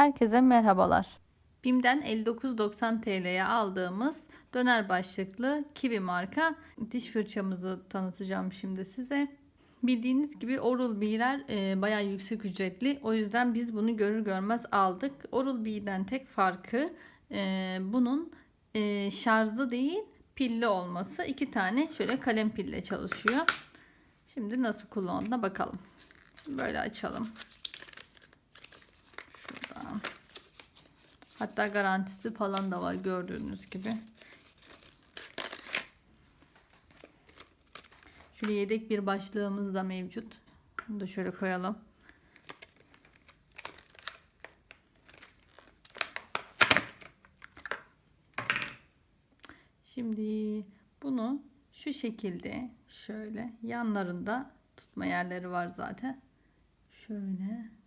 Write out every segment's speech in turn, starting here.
Herkese merhabalar. BİM'den 59.90 TL'ye aldığımız döner başlıklı Kiwi marka diş fırçamızı tanıtacağım şimdi size. Bildiğiniz gibi Oral-B'ler e, bayağı yüksek ücretli. O yüzden biz bunu görür görmez aldık. Oral-B'den tek farkı e, bunun e, şarjlı değil pilli olması. İki tane şöyle kalem pille çalışıyor. Şimdi nasıl kullandığına bakalım. Böyle açalım. Hatta garantisi falan da var gördüğünüz gibi. Şöyle yedek bir başlığımız da mevcut. Bunu da şöyle koyalım. Şimdi bunu şu şekilde şöyle yanlarında tutma yerleri var zaten. Şöyle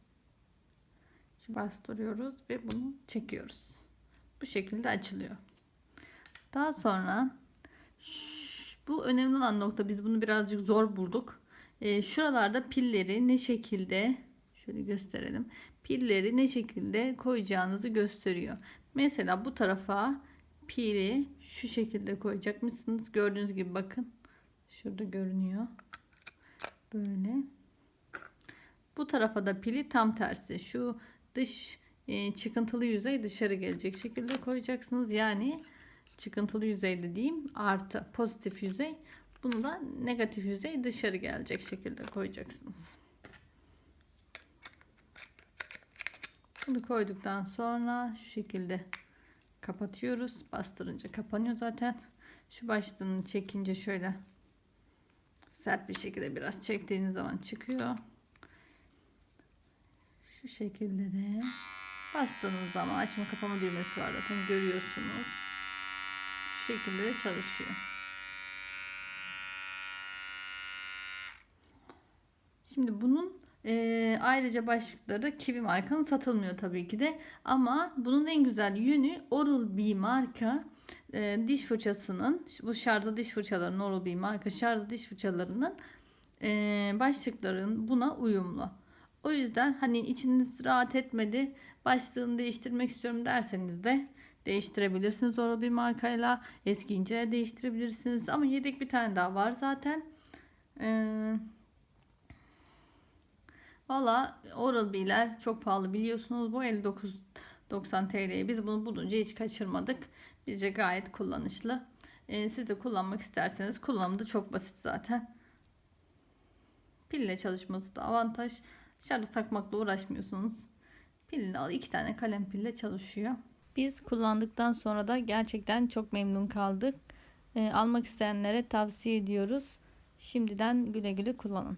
bastırıyoruz ve bunu çekiyoruz. Bu şekilde açılıyor. Daha sonra bu önemli olan nokta biz bunu birazcık zor bulduk. Ee, şuralarda pilleri ne şekilde şöyle gösterelim. Pilleri ne şekilde koyacağınızı gösteriyor. Mesela bu tarafa pili şu şekilde koyacakmışsınız. Gördüğünüz gibi bakın. Şurada görünüyor. Böyle. Bu tarafa da pili tam tersi. Şu dış e, çıkıntılı yüzey dışarı gelecek şekilde koyacaksınız. Yani çıkıntılı yüzey dediğim artı pozitif yüzey. Bunu da negatif yüzey dışarı gelecek şekilde koyacaksınız. Bunu koyduktan sonra şu şekilde kapatıyoruz. Bastırınca kapanıyor zaten. Şu başlığını çekince şöyle sert bir şekilde biraz çektiğiniz zaman çıkıyor. Şu şekilde de bastığınız zaman açma kapama düğmesi var zaten görüyorsunuz. Şu şekilde de çalışıyor. Şimdi bunun e, ayrıca başlıkları Kiwi markanın satılmıyor tabii ki de. Ama bunun en güzel yönü Oral-B marka e, diş fırçasının bu şarjlı diş fırçalarının Oral-B marka şarjlı diş fırçalarının e, başlıkların buna uyumlu. O yüzden hani içiniz rahat etmedi başlığını değiştirmek istiyorum derseniz de değiştirebilirsiniz Oral bir markayla eskiyince de değiştirebilirsiniz ama yedek bir tane daha var zaten. Ee, Valla Oral B'ler çok pahalı biliyorsunuz bu 59.90 TL'ye biz bunu bulunca hiç kaçırmadık. Bizce gayet kullanışlı. Ee, siz de kullanmak isterseniz kullanımı da çok basit zaten. Pille çalışması da avantaj. Şarj takmakla uğraşmıyorsunuz. Pilini al iki tane kalem pille çalışıyor. Biz kullandıktan sonra da gerçekten çok memnun kaldık. Ee, almak isteyenlere tavsiye ediyoruz. Şimdiden güle güle kullanın.